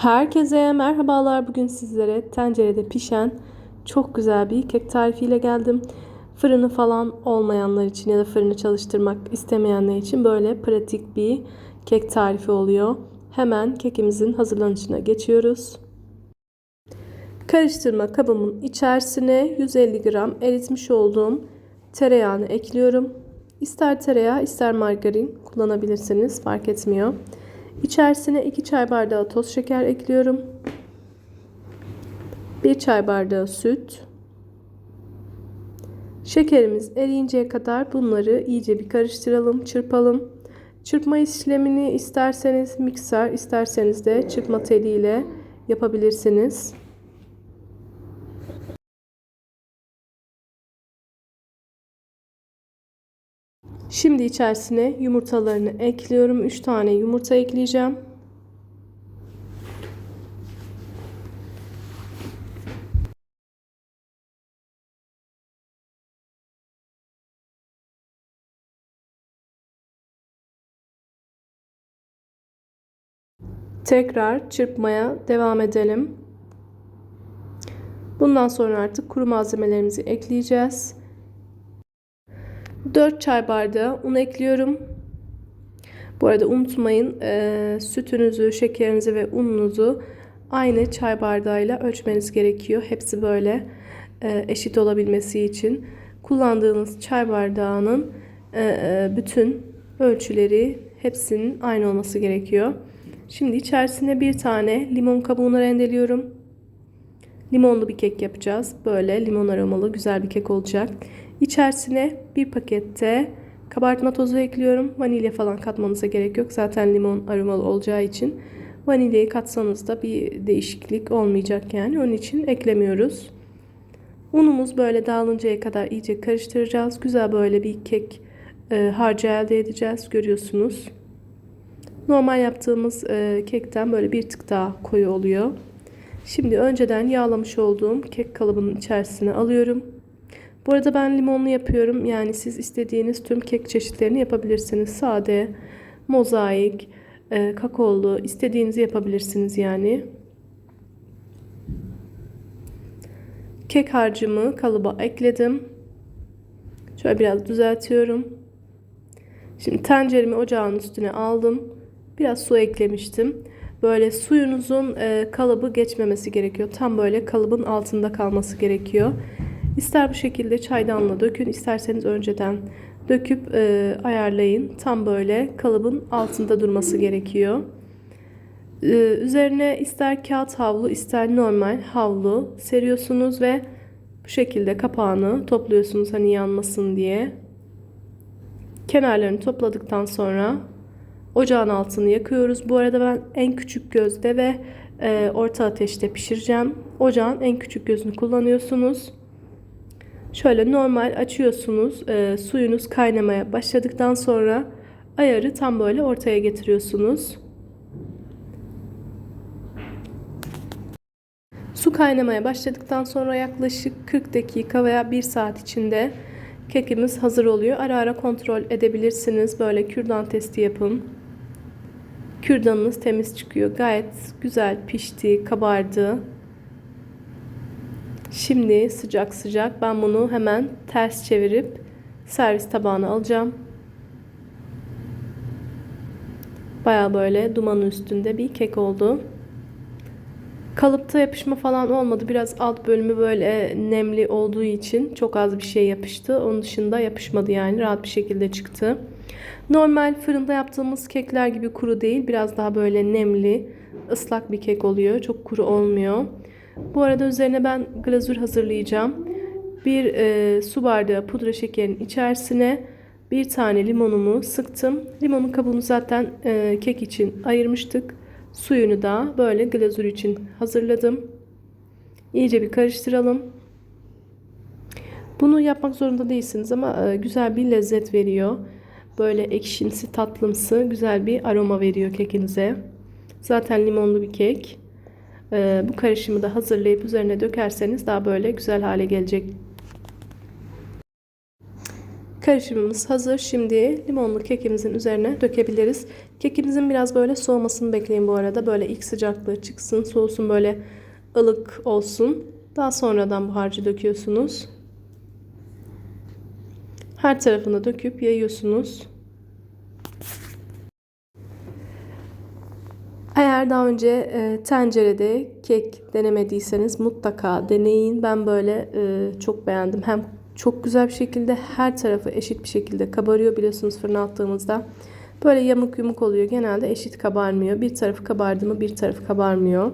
Herkese merhabalar. Bugün sizlere tencerede pişen çok güzel bir kek tarifiyle geldim. Fırını falan olmayanlar için ya da fırını çalıştırmak istemeyenler için böyle pratik bir kek tarifi oluyor. Hemen kekimizin hazırlanışına geçiyoruz. Karıştırma kabımın içerisine 150 gram eritmiş olduğum tereyağını ekliyorum. İster tereyağı ister margarin kullanabilirsiniz fark etmiyor. İçerisine 2 çay bardağı toz şeker ekliyorum. 1 çay bardağı süt. Şekerimiz eriyinceye kadar bunları iyice bir karıştıralım, çırpalım. Çırpma işlemini isterseniz mikser, isterseniz de çırpma teliyle yapabilirsiniz. Şimdi içerisine yumurtalarını ekliyorum. 3 tane yumurta ekleyeceğim. Tekrar çırpmaya devam edelim. Bundan sonra artık kuru malzemelerimizi ekleyeceğiz. 4 çay bardağı un ekliyorum. Bu arada unutmayın e, sütünüzü, şekerinizi ve ununuzu aynı çay bardağıyla ölçmeniz gerekiyor. Hepsi böyle e, eşit olabilmesi için. Kullandığınız çay bardağının e, e bütün ölçüleri hepsinin aynı olması gerekiyor. Şimdi içerisine bir tane limon kabuğunu rendeliyorum. Limonlu bir kek yapacağız. Böyle limon aromalı güzel bir kek olacak. İçerisine bir pakette kabartma tozu ekliyorum. Vanilya falan katmanıza gerek yok. Zaten limon aromalı olacağı için. Vanilyayı katsanız da bir değişiklik olmayacak yani. Onun için eklemiyoruz. Unumuz böyle dağılıncaya kadar iyice karıştıracağız. Güzel böyle bir kek e, harcı elde edeceğiz. Görüyorsunuz. Normal yaptığımız e, kekten böyle bir tık daha koyu oluyor. Şimdi önceden yağlamış olduğum kek kalıbının içerisine alıyorum. Bu arada ben limonlu yapıyorum. Yani siz istediğiniz tüm kek çeşitlerini yapabilirsiniz. Sade, mozaik, e, kakaolu istediğinizi yapabilirsiniz yani. Kek harcımı kalıba ekledim. Şöyle biraz düzeltiyorum. Şimdi tenceremi ocağın üstüne aldım. Biraz su eklemiştim. Böyle suyunuzun e, kalıbı geçmemesi gerekiyor. Tam böyle kalıbın altında kalması gerekiyor. İster bu şekilde çaydanla dökün, isterseniz önceden döküp e, ayarlayın. Tam böyle kalıbın altında durması gerekiyor. E, üzerine ister kağıt havlu, ister normal havlu seriyorsunuz ve bu şekilde kapağını topluyorsunuz hani yanmasın diye. Kenarlarını topladıktan sonra ocağın altını yakıyoruz. Bu arada ben en küçük gözde ve e, orta ateşte pişireceğim. Ocağın en küçük gözünü kullanıyorsunuz. Şöyle normal açıyorsunuz. E, suyunuz kaynamaya başladıktan sonra ayarı tam böyle ortaya getiriyorsunuz. Su kaynamaya başladıktan sonra yaklaşık 40 dakika veya 1 saat içinde kekimiz hazır oluyor. Ara ara kontrol edebilirsiniz. Böyle kürdan testi yapın. Kürdanınız temiz çıkıyor. Gayet güzel pişti, kabardı. Şimdi sıcak sıcak ben bunu hemen ters çevirip servis tabağına alacağım. Baya böyle dumanın üstünde bir kek oldu. Kalıpta yapışma falan olmadı. Biraz alt bölümü böyle nemli olduğu için çok az bir şey yapıştı. Onun dışında yapışmadı yani. Rahat bir şekilde çıktı. Normal fırında yaptığımız kekler gibi kuru değil. Biraz daha böyle nemli, ıslak bir kek oluyor. Çok kuru olmuyor. Bu arada üzerine ben glazür hazırlayacağım. Bir e, su bardağı pudra şekerin içerisine bir tane limonumu sıktım. Limonun kabuğunu zaten e, kek için ayırmıştık. Suyunu da böyle glazür için hazırladım. İyice bir karıştıralım. Bunu yapmak zorunda değilsiniz ama e, güzel bir lezzet veriyor. Böyle ekşimsi, tatlımsı güzel bir aroma veriyor kekinize. Zaten limonlu bir kek. Ee, bu karışımı da hazırlayıp üzerine dökerseniz daha böyle güzel hale gelecek. Karışımımız hazır. Şimdi limonlu kekimizin üzerine dökebiliriz. Kekimizin biraz böyle soğumasını bekleyin bu arada. Böyle ilk sıcaklığı çıksın, soğusun böyle ılık olsun. Daha sonradan bu harcı döküyorsunuz. Her tarafına döküp yayıyorsunuz. Eğer daha önce e, tencerede kek denemediyseniz mutlaka deneyin. Ben böyle e, çok beğendim. Hem çok güzel bir şekilde her tarafı eşit bir şekilde kabarıyor biliyorsunuz fırına attığımızda. Böyle yamuk yumuk oluyor. Genelde eşit kabarmıyor. Bir tarafı kabardı mı bir tarafı kabarmıyor.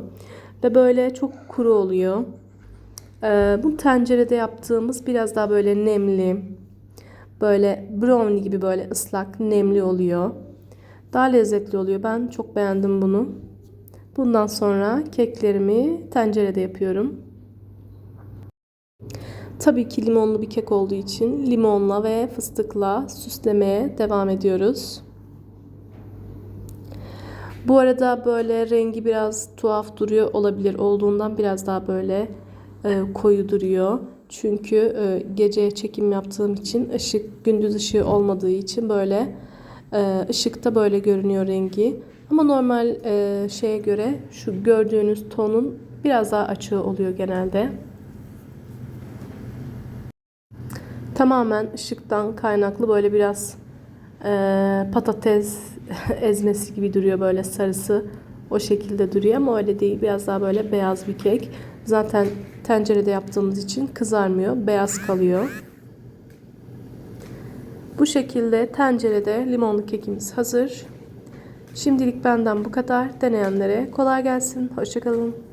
Ve böyle çok kuru oluyor. E, bu tencerede yaptığımız biraz daha böyle nemli. Böyle brownie gibi böyle ıslak nemli oluyor. Daha lezzetli oluyor. Ben çok beğendim bunu. Bundan sonra keklerimi tencerede yapıyorum. Tabii ki limonlu bir kek olduğu için limonla ve fıstıkla süslemeye devam ediyoruz. Bu arada böyle rengi biraz tuhaf duruyor olabilir. Olduğundan biraz daha böyle e, koyu duruyor. Çünkü e, gece çekim yaptığım için ışık gündüz ışığı olmadığı için böyle e, ışıkta böyle görünüyor rengi. Ama normal e, şeye göre şu gördüğünüz tonun biraz daha açığı oluyor genelde. Tamamen ışıktan kaynaklı böyle biraz e, patates ezmesi gibi duruyor böyle sarısı o şekilde duruyor ama öyle değil. Biraz daha böyle beyaz bir kek. Zaten tencerede yaptığımız için kızarmıyor. Beyaz kalıyor. Bu şekilde tencerede limonlu kekimiz hazır. Şimdilik benden bu kadar. Deneyenlere kolay gelsin. Hoşçakalın.